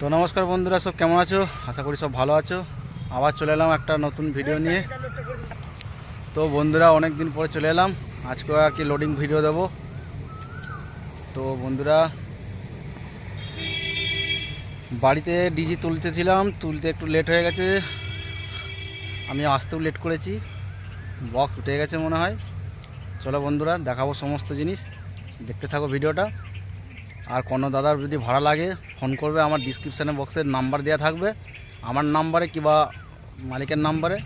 তো নমস্কার বন্ধুরা, সব কেমন আছো? আশা করি সব ভালো আছো। আবার চলে এলাম একটা নতুন ভিডিও নিয়ে। তো বন্ধুরা অনেক দিন পরে চলে এলাম। আজকে আর কি লোডিং ভিডিও দেবো। তো বন্ধুরা, বাড়িতে ডিজি তুলতেছিলাম, তুলতে একটু লেট হয়ে গেছে। আমি আসতেও লেট করেছি। বক্স উঠে গেছে মনে হয়। চলো বন্ধুরা, দেখাবো সমস্ত জিনিস। দেখতে থাকো ভিডিওটা আর কোনো দাদার যদি ভাড়া লাগে, ফোন করবে, আমার ডিসক্রিপশানে বক্সের নাম্বার দেওয়া থাকবে। আমার নাম্বারে কিংবা মালিকের নাম্বারে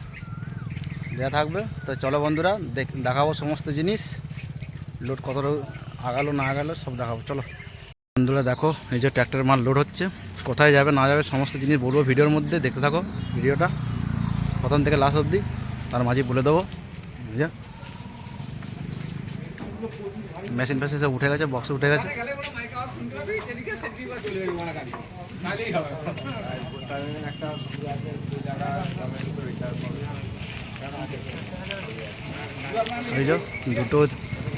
দেওয়া থাকবে। তো চলো বন্ধুরা, দেখ, দেখাবো সমস্ত জিনিস। লোড কত আগালো, না আগালো, সব দেখাবো। চলো। বন্ধুরা, দেখো, এই যে ট্র্যাক্টরের মাল লোড হচ্ছে। কোথায় যাবে, না যাবে, সমস্ত জিনিস বলব ভিডিওর মধ্যে। দেখতে থাকো ভিডিওটা। প্রথম থেকে লাস্ট অবধি, তার মাঝে বলে দেবো। যে মেশিন ফেশিন সব উঠে গেছে বক্স উঠে গেছে। এই যে দুটো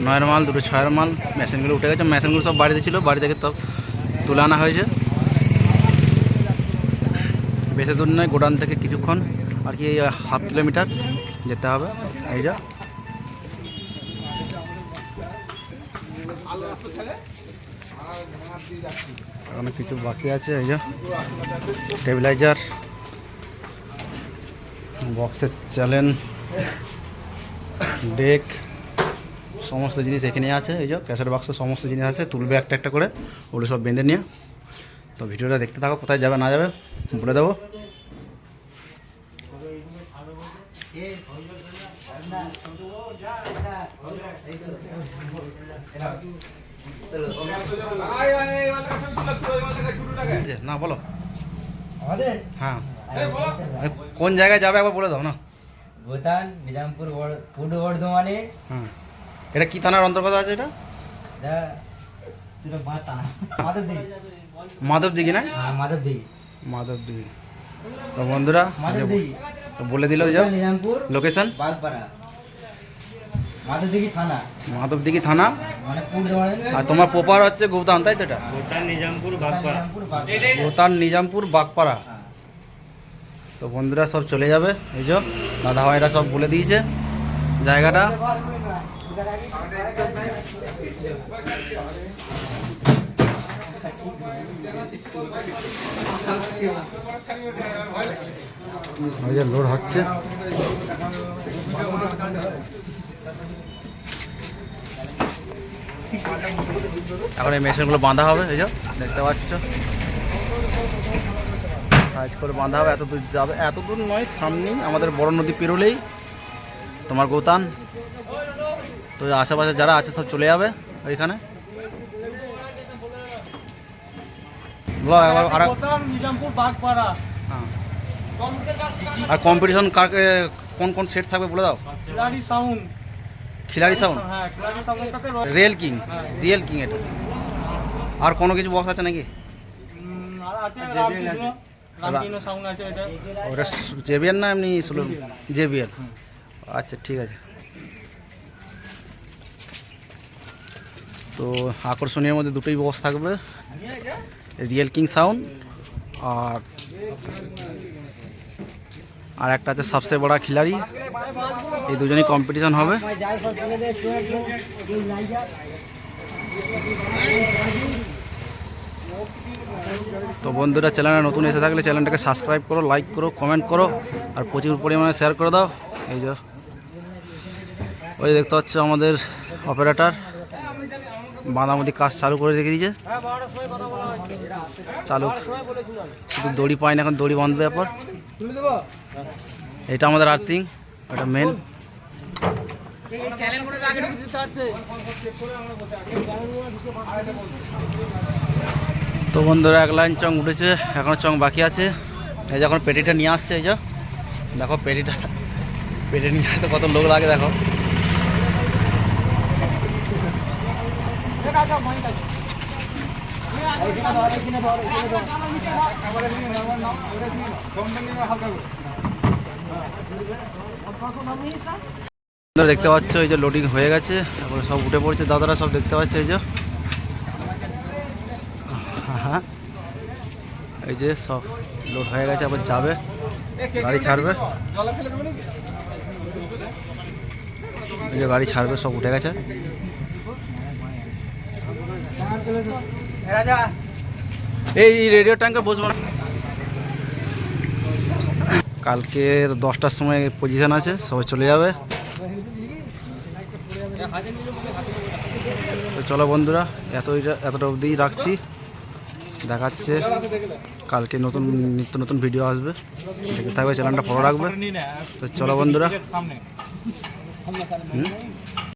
নয়ের মাল, দুটো ছয়ের মাল, মেশিনগুলো উঠে গেছে, মেশিনগুলো সব বাড়িতে ছিল, বাড়ি থেকে সব তুলে আনা হয়েছে। বেশি দূর নয়, গোডাউন থেকে কিছুক্ষণ, আর কি হাফ কিলোমিটার যেতে হবে। এই যা এখনও কিছু বাকি আছে এই যে স্টেবিলাইজার বক্সের চ্যালেন ডেক সমস্ত জিনিস এখানে আছে এই যে ক্যাসেট বাক্স সমস্ত জিনিস আছে তুলবে একটা একটা করে ওগুলো সব বেঁধে নিয়ে। তো ভিডিওটা দেখতে থাকো কোথায় যাবে না যাবে বলে দেবো। যে, না বলো। হ্যাঁ। কোন জায়গায় যাবে একবার বলে দাও না? ভুটান নিজামপুর পূর্ব বর্ধমানে। হ্যাঁ এটা কি থানার অন্তর্গত আছে এটা। মাধবদিঘি। না? হ্যাঁ, মাধবদিঘি। মাধব তো বন্ধুরা মাধবদিঘি। তো বলে দিল যাও। লোকেশন বাগপাড়া। মাধবদিঘি থানা। মানে আর তোমার পোপার হচ্ছে গৌতান তাই তো এটা? ভুটান নিজামপুর বাগপাড়া। গৌতান নিজামপুর বাগপাড়া। তো বন্ধুরা সব চলে যাবে এই যে দাদা ভাইরা সব বলে দিয়েছে জায়গাটা। ওই যে লোড হচ্ছে। এখন এই মেশিনগুলো বাঁধা হবে এই যে দেখতে পাচ্ছ। সাইজ করে বাঁধা হবে এত দূর যাবে এত দূর নয় সামনেই আমাদের বড় নদী পেরোলেই। তোমার গৌতান। তো আশেপাশে যারা আছে সব চলে যাবে ওইখানে। আর হ্যাঁ। আর কম্পিটিশন কাকে কোন কোন সেট থাকবে বলে দাও? সাউন্ড খিলাড়ি সাউন্ড হ্যাঁ রিয়েল কিং রিয়েল কিং এটা। আর কোনো কিছু বক্স আছে নাকি? আর আছে রামকৃষ্ণ রামকৃষ্ণ সাউন্ড আছে এটা। ওটা জেবিএল না এমনি স্লো জেবিএল আচ্ছা ঠিক আছে। তো আকর্ষণীয় মধ্যে দুটোই বক্স থাকবে। রিয়েল কিং সাউন্ড আর আর একটা আছে সবচেয়ে বড় খিলাড়ি। এই দুজনেই কম্পিটিশন হবে। তো বন্ধুরা চ্যানেলে নতুন এসে থাকলে চ্যানেলটাকে সাবস্ক্রাইব করো লাইক করো কমেন্ট করো, আর প্রচুর পরিমাণে শেয়ার করে দাও। এই যে, ওই দেখতে পাচ্ছ আমাদের অপারেটর বাঁধামতি কাজ চালু করে রেখে দিয়েছে। চালু। শুধু দড়ি পায় না এখন, দড়ি বাঁধবে ব্যাপার এটা আমাদের আর্থিং, এটা মেন তো বন্ধুরা, এক লাইন চং উঠেছে, এখনও চং বাকি আছে। এই যখন পেটিটা নিয়ে আসছে, এই যে। দেখো পেটিটা, পেটে নিয়ে আসতে কত লোক লাগে, দেখো। দেখতে পাচ্ছ, এই যে লোডিং হয়ে গেছে তারপরে সব উঠে পড়ছে, দাদারা সব দেখতে পাচ্ছে, এই যে। এই যে সব লোড হয়ে গেছে, আবার যাবে, গাড়ি ছাড়বে। এই যে গাড়ি ছাড়বে, সব উঠে গেছে। এই রেডিও ট্যাঙ্কে বসবো না। কালকে দশটার সময় পজিশন আছে, সবাই চলে যাবে। তো চলো বন্ধুরা এতই এতটা অবধিই রাখছি। দেখাচ্ছে কালকে নতুন নিত্য নতুন ভিডিও আসবে। দেখতে থাকবে চ্যানেলটা ফলো রাখবে। তো চলো বন্ধুরা। হুম?